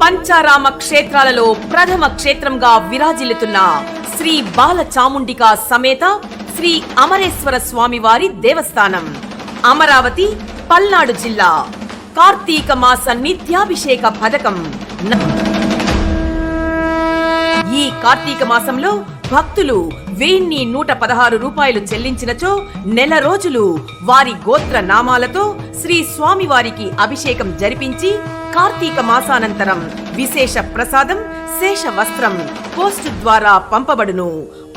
పంచారామ క్షేత్రాలలో ప్రథమ క్షేత్రంగా విరాజిల్లుతున్న శ్రీ బాల చాముండికా సమేత శ్రీ అమరేశ్వర స్వామివారి దేవస్థానం. అమరావతి పల్నాడు జిల్లా. కార్తీక మాస నిత్యాభిషేక పథకం. ఈ కార్తీక మాసంలో భక్తులు వెయ్యి నూట పదహారు రూపాయలు చెల్లించినచో నెల రోజులు వారి గోత్ర నామాలతో శ్రీ స్వామివారికి అభిషేకం జరిపించి కార్తీక మాసానంతరం విశేష ప్రసాదం శేష వస్త్రం పోస్టు ద్వారా పంపబడును.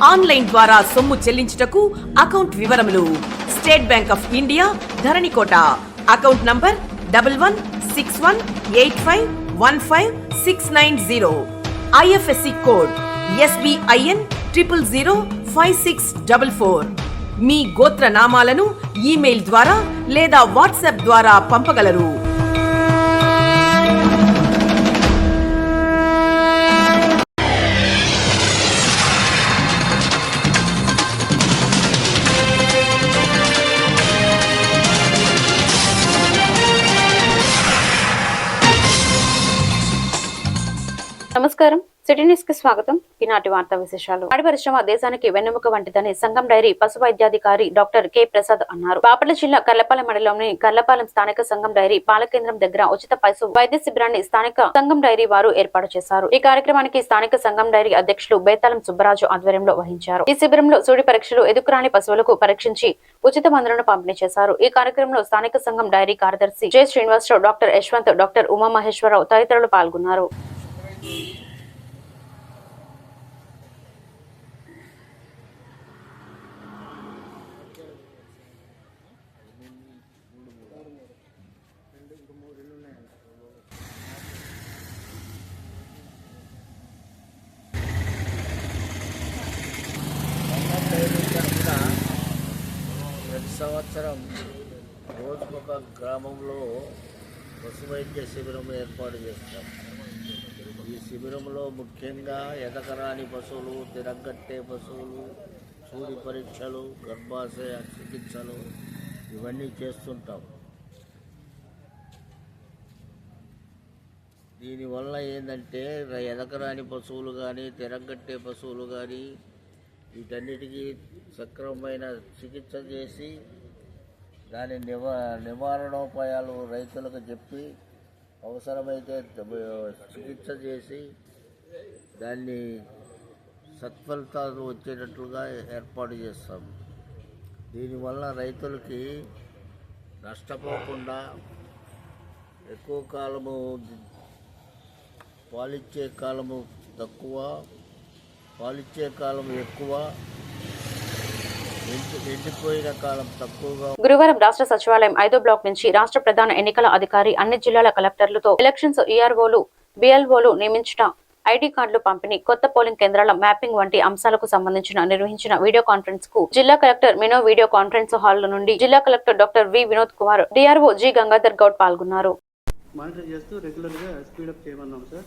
ఆన్లైన్ ద్వారా సొమ్ము చెల్లించుటకు account వివరములు state bank of India Dharanikota. Account number double one six one eight five one five six nine zero. IFSC code SBIN triple zero five six double four. మీ గోత్ర నామాలను ఈమెయిల్ ద్వారా లేదా WhatsApp ద్వారా పంపగలరు. కి స్వాగతం. ఈనాటి వార్తా విశేషాలు. పాడి పరిశ్రమ దేశానికి వెన్నెముక వంటిదని సంఘం డైరీ పశు వైద్యాధికారి డాక్టర్ కె. ప్రసాద్ అన్నారు. బాపట్ల జిల్లా కర్లపాలెం మండలంలోని కర్లపాలెం స్థానిక సంఘం డైరీ పాల కేంద్రం దగ్గర ఉచిత పశు వైద్య శిబిరాన్ని స్థానిక సంఘం డైరీ వారు ఏర్పాటు చేశారు. ఈ కార్యక్రమానికి స్థానిక సంఘం డైరీ అధ్యక్షులు బేతాళం సుబ్బరాజు ఆధ్వర్యంలో వహించారు. ఈ శిబిరంలో సూడి పరీక్షలు ఎదుకురాని పశువులకు పరీక్షించి ఉచిత మందులను పంపిణీ చేశారు. ఈ కార్యక్రమంలో స్థానిక సంఘం డైరీ కార్యదర్శి J Srinivasarao doctor Yashwant doctor Umamaheswararao తదితరులు పాల్గొన్నారు తరఫున ప్రతి సంవత్సరం రోజుకొక గ్రామంలో పశు వైద్య శిబిరం ఏర్పాటు చేస్తాం. ఈ శిబిరంలో ముఖ్యంగా ఎదకరాని పశువులు తిరగట్టే పశువులు సూది పరీక్షలు గర్భాశయ చికిత్సలు ఇవన్నీ చేస్తుంటాం. దీనివల్ల ఏంటంటే ఎదకరాని పశువులు కానీ తిరగట్టే పశువులు కానీ వీటన్నిటికీ సక్రమమైన చికిత్స చేసి దాని నివా నివారణోపాయాలు రైతులకు చెప్పి అవసరమైతే చికిత్స చేసి దాన్ని సత్ఫలితాలు వచ్చేటట్లుగా ఏర్పాటు చేస్తాం. దీనివల్ల రైతులకి నష్టపోకుండా ఎక్కువ కాలము పాలిచ్చే కాలము తక్కువ పాలిచ్చే కాలం ఎక్కువ గురువారం రాష్ట్ర సచివాలయం ఐదో బ్లాక్ నుంచి రాష్ట్ర ప్రధాన ఎన్నికల అధికారి అన్ని జిల్లాల కలెక్టర్లతో ఎలక్షన్స్ ఈఆర్ఓలు బిఎల్ఓలు నియమించడం ఐడి కార్డులు పంపిణీ కొత్త పోలింగ్ కేంద్రాల మ్యాపింగ్ వంటి అంశాలకు సంబంధించిన నిర్వహించిన వీడియో కాన్ఫరెన్స్కు జిల్లా కలెక్టర్ మినో వీడియో కాన్ఫరెన్స్ హాల్ నుండి జిల్లా collector doctor V Vinod Kumar DRO G Gangadhar Goud పాల్గొన్నారు. మానిటర్ చేస్తూ రెగ్యులర్గా స్పీడప్ చేయమన్నాం సార్.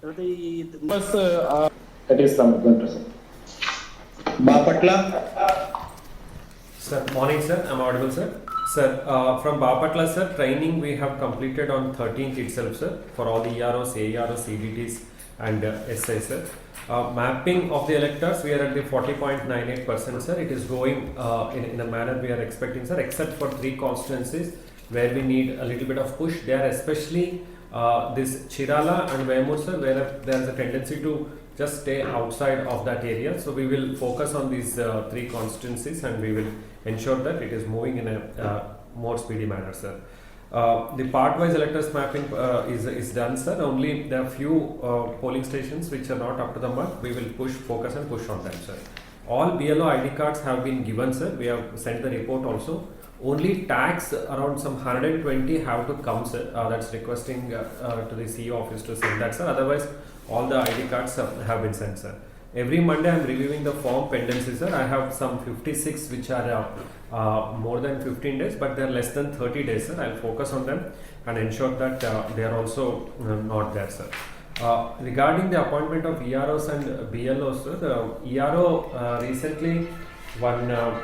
తర్వాత It is, from Advantages. Bapatla. Sir, morning sir, I'm audible sir. Sir, uh, from Bapatla sir, training we have completed on 13th itself sir, for all the EROs, AEROs, CDTs and uh, SI sir. Uh, mapping of the electors, we are at the 40.98% sir. It is going uh, in, in a manner we are expecting sir, except for three constituencies where we need a little bit of push. They are especially uh, this Chirala and Vaimur sir, where there is a tendency to just stay outside of that area. So we will focus on these uh, three constituencies and we will ensure that it is moving in a uh, more speedy manner, sir. Uh, the part-wise electors mapping uh, is, is done, sir. Only are few uh, polling stations which are not up to the mark. We will push, focus and push on them, sir. All BLO ID cards have been given, sir. We have sent the report also. Only tax around some 120 have to come, sir. Uh, that's requesting to the CEO office to send that, sir. Otherwise, all the ID cards have, been sent, sir. Every Monday, I'm reviewing the form pendency, sir. I have some 56 which are uh, uh, more than 15 days, but they're less than 30 days, sir. I'll focus on them and ensure that uh, they are also uh, not there, sir. Uh, regarding the appointment of EROs and BLOs, sir, the ERO uh, recently one uh,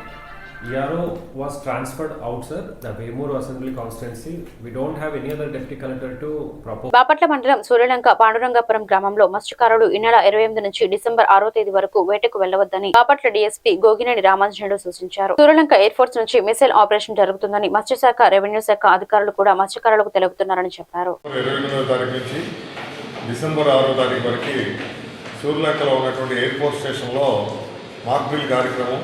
ERO was transferred out, sir. The Vemur Assembly constituency. We don't have any other deputy collector to propose. Bapatla మండలం సూర్యలంక పాండురంగాపురం గ్రామంలో మత్స్యకారులు ఈ నెల ఇరవై ఎనిమిది నుంచి December ఆరో తేదీ వరకు వేటకు వెళ్ళవద్దని బాపట్ల డీఎస్పీ గోగినేని రామాంజనేయుడు సూచించారు సూర్యలంక ఎయిర్ ఫోర్స్ నుంచి మిసైల్ ఆపరేషన్ జరుగుతుందని మత్స్యశాఖ రెవెన్యూ శాఖ అధికారులు కూడా మత్స్యకారులకు తెలుపుతున్నారని చెప్పారు డిసెంబర్ ఆరో తారీఖు వరకు సూర్యలంకలో ఉన్నటువంటి ఎయిర్పోర్ట్ స్టేషన్లో మాక్ డ్రిల్ కార్యక్రమం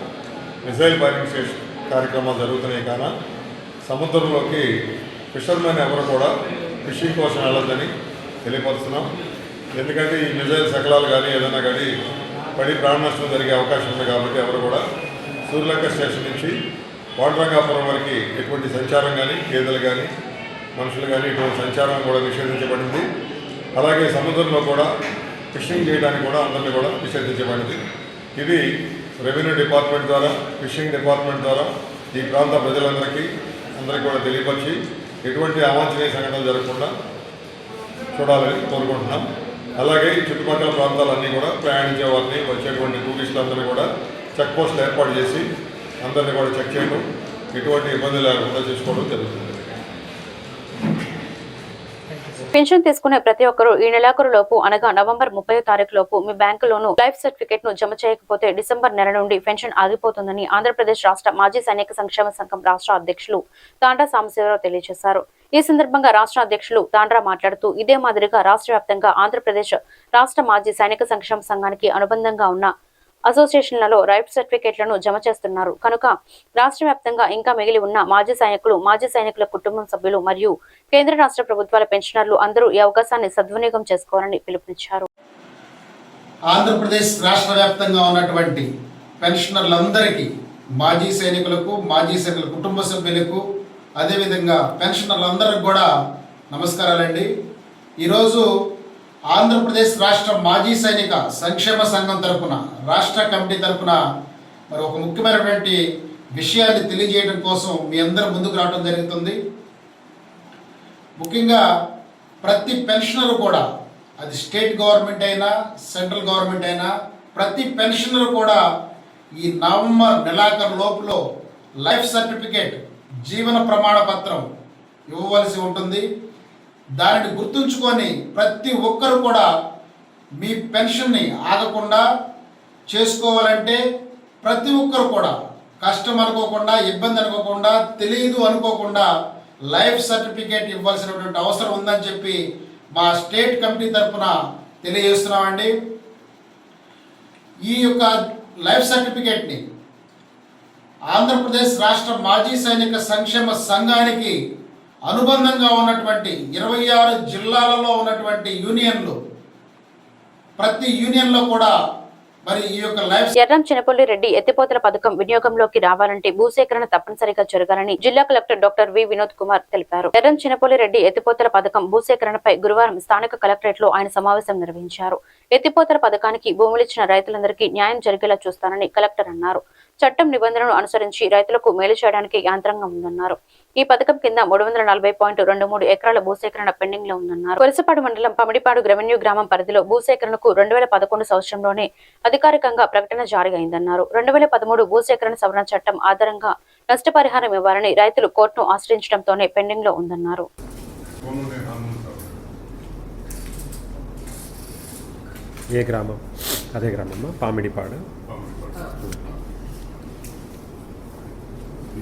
మిసైల్ ఫైరింగ్ స్టేషన్ కార్యక్రమాలు జరుగుతున్నాయి కాన సముద్రంలోకి ఫిషర్మెన్ ఎవరు కూడా ఫిషింగ్ కోసం వెళ్ళొద్దని తెలియపరుస్తున్నాం. ఎందుకంటే ఈ మిజైల్ శకలాలు కానీ ఏదైనా కానీ పడి ప్రాణ నష్టం జరిగే అవకాశం ఉంది కాబట్టి ఎవరు కూడా సూర్యలంక స్టేషన్ నుంచి వాటరంగాపురం వరకు ఎటువంటి సంచారం కానీ గేదెలు కానీ మనుషులు కానీ ఇటువంటి సంచారం కూడా నిషేధించబడింది. అలాగే సముద్రంలో కూడా ఫిషింగ్ చేయడానికి కూడా అందరినీ కూడా నిషేధించబడింది. ఇది రెవెన్యూ డిపార్ట్మెంట్ ద్వారా ఫిషింగ్ డిపార్ట్మెంట్ ద్వారా ఈ ప్రాంత ప్రజలందరికీ అందరికీ కూడా తెలియపరిచి ఎటువంటి అవాంఛనీయ సంఘటనలు జరగకుండా చూడాలని కోరుకుంటున్నాం. అలాగే చుట్టుపక్కల ప్రాంతాలన్నీ కూడా ప్రయాణించే వారిని వచ్చేటువంటి టూరిస్టులందరినీ కూడా చెక్ పోస్టులు ఏర్పాటు చేసి అందరినీ కూడా చెక్ చేయడం ఎటువంటి ఇబ్బంది లేకుండా చేసుకోవడం జరుగుతుంది. పెన్షన్ తీసుకునే ప్రతి ఒక్కరూ ఈ నెలాఖరు లోపు అనగా నవంబర్ ముప్పై తారీఖు లోపు మీ బ్యాంకులోను లైఫ్ సర్టిఫికేట్ను జమ చేయకపోతే డిసెంబర్ నెల నుండి పెన్షన్ ఆగిపోతుందని ఆంధ్రప్రదేశ్ రాష్ట్ర మాజీ సైనిక సంక్షేమ సంఘం రాష్ట్ర అధ్యక్షులు తాండ్రా సాంబశివరావు తెలియజేశారు. ఈ సందర్భంగా రాష్ట్ర అధ్యక్షులు తాండ్రా మాట్లాడుతూ ఇదే మాదిరిగా రాష్ట్ర వ్యాప్తంగా ఆంధ్రప్రదేశ్ రాష్ట్ర మాజీ సైనిక సంక్షేమ సంఘానికి అనుబంధంగా ఉన్న అసోసియేషన్లలో రైట్ సర్టిఫికేట్లను జమ చేస్తున్నారు. కనుక రాష్ట్ర వ్యాప్తంగా ఇంకా మిగిలి ఉన్న మాజీ సైనికులు మాజీ సైనికుల కుటుంబం సభ్యులు మరియు కేంద్ర రాష్ట్ర ప్రభుత్వాల పెన్షనర్లు అందరూ ఈ అవకాశాన్ని సద్వినియోగం చేసుకోవాలని పిలుపునిచ్చారు. ఆంధ్రప్రదేశ్ రాష్ట్ర వ్యాప్తంగా ఉన్నటువంటి పెన్షనర్లందరికీ మాజీ సైనికులకు మాజీ సైనికుల కుటుంబ సభ్యులకు అదేవిధంగా పెన్షనర్లందరికి కూడా నమస్కారాలండి. ఈరోజు ఆంధ్రప్రదేశ్ రాష్ట్ర మాజీ సైనిక సంక్షేమ సంఘం తరపున రాష్ట్ర కమిటీ తరపున మరి ఒక ముఖ్యమైనటువంటి విషయాన్ని తెలియజేయడం కోసం మీ అందరి ముందుకు రావడం జరుగుతుంది. ముఖ్యంగా ప్రతి పెన్షనర్ కూడా అది స్టేట్ గవర్నమెంట్ అయినా సెంట్రల్ గవర్నమెంట్ అయినా ప్రతి పెన్షనర్ కూడా ఈ నవంబర్ నెలాఖరు లోపులో లైఫ్ సర్టిఫికేట్ జీవన ప్రమాణ పత్రం ఇవ్వవలసి ఉంటుంది. దానిని గుర్తుంచుకొని ప్రతి ఒక్కరు కూడా మీ పెన్షన్ని ఆగకుండా చేసుకోవాలంటే ప్రతి ఒక్కరు కూడా కష్టం అనుకోకుండా ఇబ్బంది అనుకోకుండా తెలియదు అనుకోకుండా లైఫ్ సర్టిఫికేట్ ఇవ్వాల్సినటువంటి అవసరం ఉందని చెప్పి మా స్టేట్ కమిటీ తరఫున తెలియజేస్తున్నామండి. ఈ యొక్క లైఫ్ సర్టిఫికేట్ని ఆంధ్రప్రదేశ్ రాష్ట్ర మాజీ సైనిక సంక్షేమ సంఘానికి అనుబంధంగా ఉన్నటువంటి ఇరవై ఆరు జిల్లాలలో ఉన్నటువంటి యూనియన్లు ప్రతి యూనియన్లో కూడా ఎర్రం చినపల్లి రెడ్డి ఎత్తిపోతల పథకం వినియోగంలోకి రావాలంటే భూసేకరణ తప్పనిసరిగా జరగాలని జిల్లా collector doctor V Vinod Kumar తెలిపారు. ఎర్రం చినపల్లి రెడ్డి ఎత్తిపోతల పథకం భూసేకరణపై గురువారం స్థానిక కలెక్టరేట్లో ఆయన సమావేశం నిర్వహించారు. ఎత్తిపోతల పథకానికి భూములిచ్చిన రైతులందరికీ న్యాయం జరిగేలా చూస్తానని కలెక్టర్ అన్నారు. చట్టం నిబంధనలు అనుసరించి రైతులకు మేలు చేయడానికి యాంత్రంగా ఉందన్నారు. ఈ పథకం కింద మూడు వందల నలభై పాయింట్ రెండు మూడు ఎకరాల భూసేకరణ పెండింగ్లో ఉందన్నారు. కొలసపాడు మండలం పమిడిపాడు రెవెన్యూ గ్రామం పరిధిలో భూసేకరణకు రెండు వేల పదకొండు సంవత్సరంలోనే అధికారికంగా ప్రకటన జారీ అయిందన్నారు రెండు వేల పదమూడు భూసేకరణ సవరణ చట్టం ఆధారంగా నష్టపరిహారం ఇవ్వాలని రైతులు కోర్టును ఆశ్రయించడంతోనే పెండింగ్లో ఉందన్నారు. ఏ గ్రామం? అదే గ్రామమ్మా పామిడిపాడు.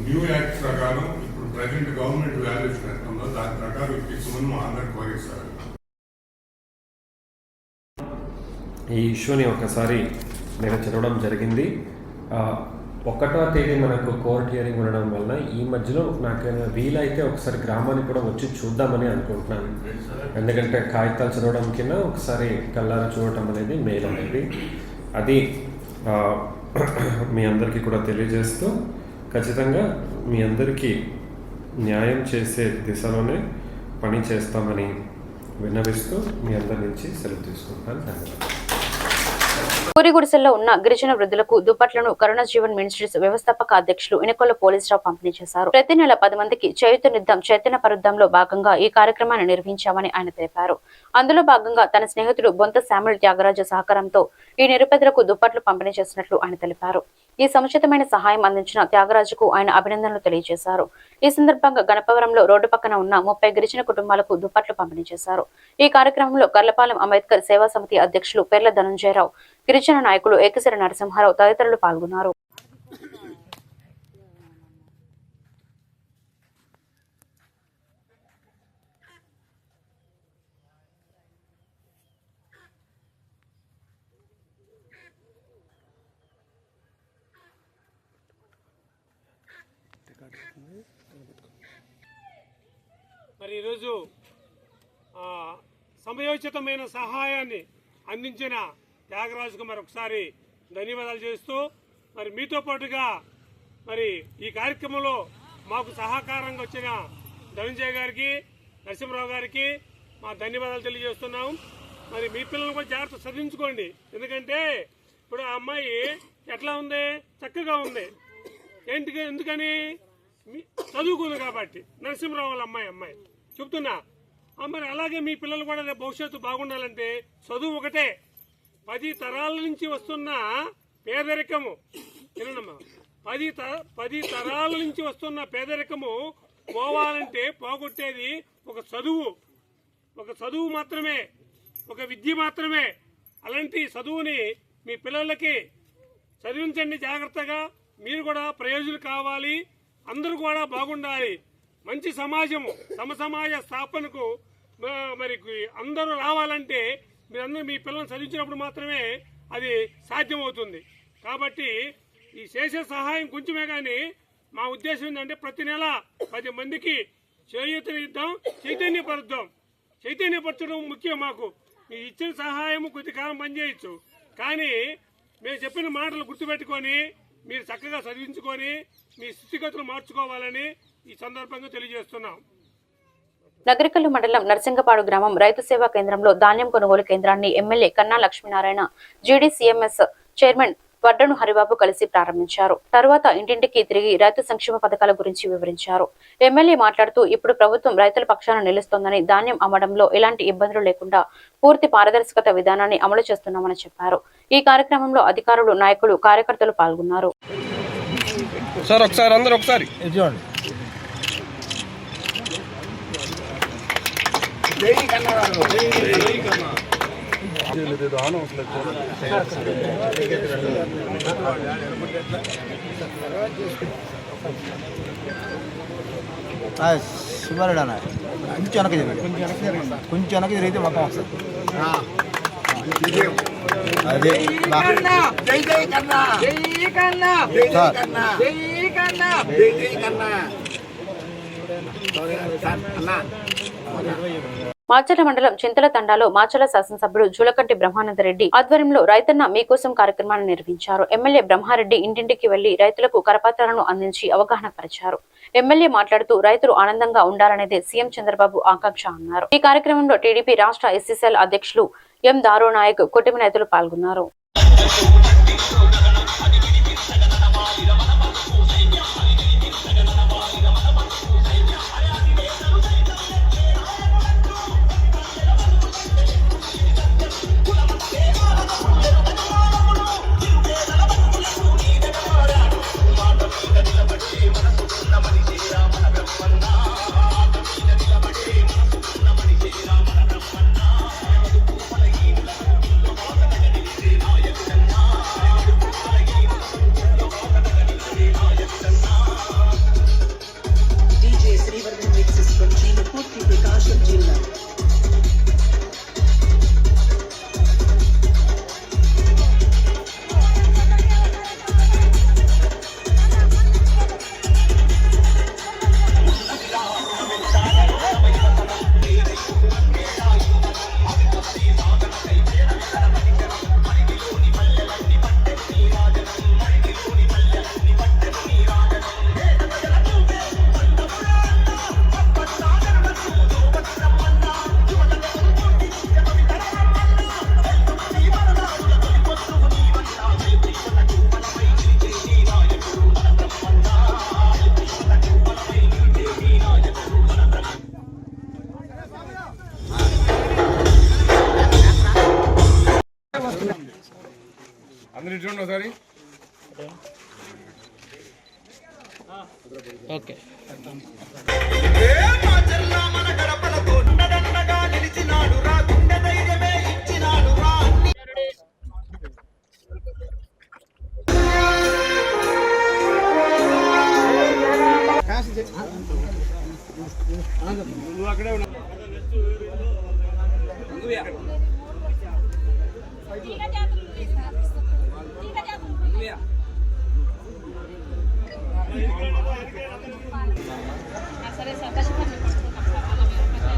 న్యూ యాక్ట్ ప్రకారం ప్రజెంట్ గవర్నమెంట్ వాల్యుయేషన్ ఎంత ఉందో దాని ప్రకారం ఇప్పించమని మా అందరు కోరిస్తారు ఈ ఇష్యూని ఒకసారి నేను చదవడం జరిగింది. ఒకటో తేదీ మనకు కోర్ట్ హియరింగ్ ఉండడం వలన ఈ మధ్యలో నాకు వీలైతే ఒకసారి గ్రామానికి కూడా వచ్చి చూద్దామని అనుకుంటున్నాను. ఎందుకంటే కాగితాలు చదవడం కింద ఒకసారి కళ్ళారు చూడటం అనేది మేలు అనేది. అది మీ అందరికీ కూడా తెలియజేస్తూ ఖచ్చితంగా మీ అందరికీ న్యాయం చేసే దిశలోనే పని చేస్తామని విన్నవిస్తూ మీ అందరి నుంచి సెలవు తీసుకుంటాను ధన్యవాదాలు. పూరి గుడిసెల్లో ఉన్న గిరిజన వృద్ధులకు దుప్పట్లను కరుణ జీవన్ మినిస్ట్రీస్ వ్యవస్థాపక అధ్యక్షులు ఇనకొల్ల పోలీసురావు పంపిణీ చేశారు. ప్రతి నెల పది మందికి చైతన్యుద్ధం చైతన్య పరుద్దంలో భాగంగా ఈ కార్యక్రమాన్ని నిర్వహించామని ఆయన తెలిపారు. అందులో భాగంగా తన స్నేహితుడు బొంత శామ్యుల్ త్యాగరాజు సహకారంతో ఈ నిరుపేదలకు దుప్పట్లు పంపిణీ చేసినట్లు ఆయన తెలిపారు. ఈ సముచితమైన సహాయం అందించిన త్యాగరాజుకు ఆయన అభినందనలు తెలియజేశారు. ఈ సందర్భంగా గణపవరంలో రోడ్డు పక్కన ఉన్న ముప్పై గిరిజన కుటుంబాలకు దుప్పట్లు పంపిణీ చేశారు. ఈ కార్యక్రమంలో కర్లపాలెం అంబేద్కర్ సేవా సమితి అధ్యక్షులు పెర్ల ధనంజయరావు గిరిజన నాయకులు ఏకసిరి నరసింహారావు తదితరులు పాల్గొన్నారు. మరి ఈరోజు సమయోచితమైన సహాయాన్ని అందించిన త్యాగరాజుకు మరొకసారి ధన్యవాదాలు చేస్తూ మరి మీతో పాటుగా మరి ఈ కార్యక్రమంలో మాకు సహకారంగా వచ్చిన ధనంజయ్ గారికి నరసింహరావు గారికి మా ధన్యవాదాలు తెలియజేస్తున్నాం. మరి మీ పిల్లలు కూడా జాగ్రత్త చదివించుకోండి ఎందుకంటే ఇప్పుడు ఆ అమ్మాయి ఎట్లా ఉంది? చక్కగా ఉంది. ఏంటి ఎందుకని? చదువుకుంది కాబట్టి. నరసింహరావు వాళ్ళ అమ్మాయి అమ్మాయి. చెప్తున్నా మరి అలాగే మీ పిల్లలు కూడా రేపు భవిష్యత్తు బాగుండాలంటే చదువు ఒకటే. పది తరాల నుంచి వస్తున్న పేదరికము. వినండమ్మా. పది పది తరాల నుంచి వస్తున్న పేదరికము పోవాలంటే పోగొట్టేది ఒక చదువు. ఒక చదువు మాత్రమే. ఒక విద్య మాత్రమే. అలాంటి చదువుని మీ పిల్లలకి చదివించండి జాగ్రత్తగా. మీరు కూడా ప్రయోజనం కావాలి. అందరూ కూడా బాగుండాలి. మంచి సమాజము సమ సమాజ స్థాపనకు మరి అందరూ రావాలంటే మీరందరూ మీ పిల్లల్ని చదివించినప్పుడు మాత్రమే అది సాధ్యమవుతుంది. కాబట్టి ఈ చేసే సహాయం కొంచెమే కానీ మా ఉద్దేశం ఏంటంటే ప్రతి నెల పది మందికి చేయూతనిద్దాం చైతన్యపరుద్దాం. చైతన్యపరచడం ముఖ్యం మాకు. మీ ఇచ్చిన సహాయం కొద్ది కాలం పనిచేయచ్చు. కానీ మేము చెప్పిన మాటలు గుర్తుపెట్టుకొని మీరు చక్కగా చదివించుకొని మీ స్థితిగతులు మార్చుకోవాలని ఈ సందర్భంగా తెలియజేస్తున్నాం. నగరికల్లు మండలం నర్సింగపాడు గ్రామం రైతు సేవా కేంద్రంలో ధాన్యం కొనుగోలు కేంద్రాన్ని MLA Kanna Lakshminarayana GDCMS chairman Vaddanu Haribabu కలిసి ప్రారంభించారు. తర్వాత ఇంటింటికి తిరిగి రైతు సంక్షేమ పథకాల గురించి వివరించారు. ఎమ్మెల్యే మాట్లాడుతూ ఇప్పుడు ప్రభుత్వం రైతుల పక్షాన నిలుస్తోందని ధాన్యం అమ్మడంలో ఎలాంటి ఇబ్బందులు లేకుండా పూర్తి పారదర్శకత విధానాన్ని అమలు చేస్తున్నామని చెప్పారు. ఈ కార్యక్రమంలో అధికారులు నాయకులు కార్యకర్తలు పాల్గొన్నారు. సార్ ఒకసారి అందరు ఒకసారి. సుమారుడనా కొంచెం వెనక జరిగింది కొంచెం వెనక జరిగితే మొత్తం వస్తుంది. అదే మాచల మండలం చింతల తండాలో మాచల శాసనసభ్యుడు జూలకంటి బ్రహ్మానందరెడ్డి ఆధ్వర్యంలో రైతన్న మీకోసం కార్యక్రమాన్ని నిర్వహించారు. ఎమ్మెల్యే బ్రహ్మారెడ్డి ఇంటింటికి వెళ్ళి రైతులకు కరపత్రాలను అందించి అవగాహన పరిచారు. ఎమ్మెల్యే మాట్లాడుతూ రైతులు ఆనందంగా ఉండాలనేదే సీఎం చంద్రబాబు ఆకాంక్ష అన్నారు. ఈ కార్యక్రమంలో టీడీపీ రాష్ట్ర ఎస్సీసీఎల్ అధ్యక్షులు ఎం దారో నాయక్ కుటుంబ నేతలు పాల్గొన్నారు. నువ్వు అక్కడే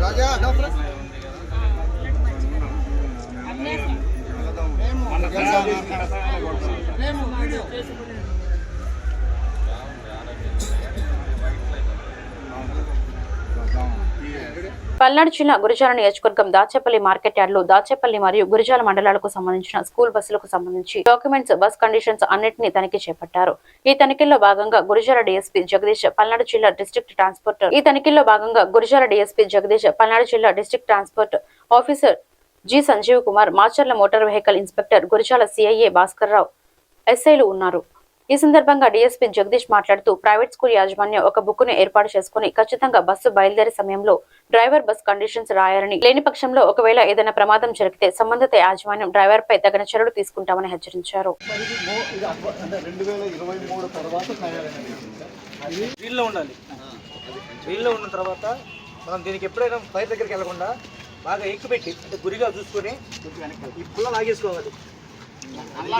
రాజా మేము వీడియో పల్నాడు జిల్లా గురిజాల నియోజకవర్గం దాచేపల్లి మార్కెట్ యార్డ్లో దాచేపల్లి మరియు గురిజాల మండలాలకు సంబంధించిన స్కూల్ బస్సులకు సంబంధించి డాక్యుమెంట్స్ బస్ కండిషన్స్ అన్నింటినీ తనిఖీ చేపట్టారు. ఈ తనిఖీల్లో భాగంగా గురిజాల డీఎస్పీ జగదీష్ పల్నాడు జిల్లా డిస్ట్రిక్ట్ ట్రాన్స్పోర్ట్ ఈ తనిఖీల్లో భాగంగా గురిజాల డీఎస్పీ జగదీష్ పల్నాడు జిల్లా district transport officer G Sanjeev Kumar Macherla motor vehicle inspector Gurijala CIA Bhaskar Rao ఎస్ఐలు ఉన్నారు. ఈ సందర్భంగా డీఎస్పీ జగదీష్ మాట్లాడుతూ ప్రైవేట్ స్కూల్ యాజమాన్యం ఒక బుక్ను ఏర్పాటు చేసుకుని ఖచ్చితంగా బస్సు బయలుదేరే సమయంలో డ్రైవర్ బస్ కండిషన్స్ రాయాలని లేని పక్షంలో ఒకవేళ ఏదైనా ప్రమాదం జరిగితే సంబంధిత యాజమాన్యం డ్రైవర్ పై తగిన చర్యలు తీసుకుంటామని హెచ్చరించారు. రెండు వేల ఇరవై మూడు తర్వాత వీల్లో ఉండాలి. వీల్లో ఉన్న తర్వాత మనం దీనికి ఎప్పుడైనా ఫైర్ దగ్గరికి వెళ్ళకుండా బాగా ఎక్కుపెట్టి అంటే గురిగా చూసుకొని ఈ పుల్ల లాగేసుకోవాలి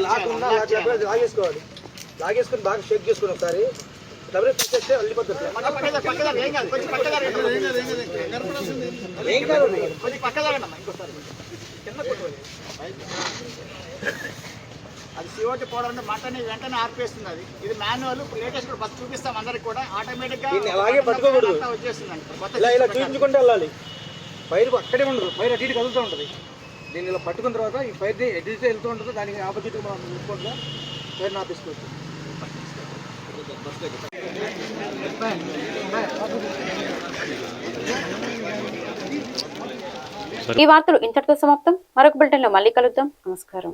లాగకుండా లాగేసుకోవాలి. లాగేసుకొని బాగా షేక్ చేసుకుని ఒకసారి. డబ్బులు తీసేస్తే వెళ్ళిపోతుంది ఏం కాదు అది. సిఓటి పౌడర్ అంటే మంటని వెంటనే ఆర్పేస్తుంది అది. ఇది మాన్యువల్ లేటెస్ట్ కూడా బస్ చూపిస్తాం అందరికి కూడా. ఆటోమేటిక్గా దీన్ని అలాగే పట్టుకోకూడదు. వచ్చేస్తుంది ఇలా ఇలా చూపించుకుంటూ వెళ్ళాలి. ఫైర్ అక్కడే ఉండదు. ఫైర్ అటు ఇటు కదులుతూ ఉంటుంది. దీన్ని ఇలా పట్టుకున్న తర్వాత ఈ ఫైర్ ఎటు వెళ్తూ ఉంటుంది దానికి ఆపోజిట్ మనం చూసుకుంటా ఫైర్ ఆపేసుకోవచ్చు. ఈ వార్తలు ఇంతటితో సమాప్తం. మరొక బులెటిన్లో మళ్ళీ కలుద్దాం. నమస్కారం.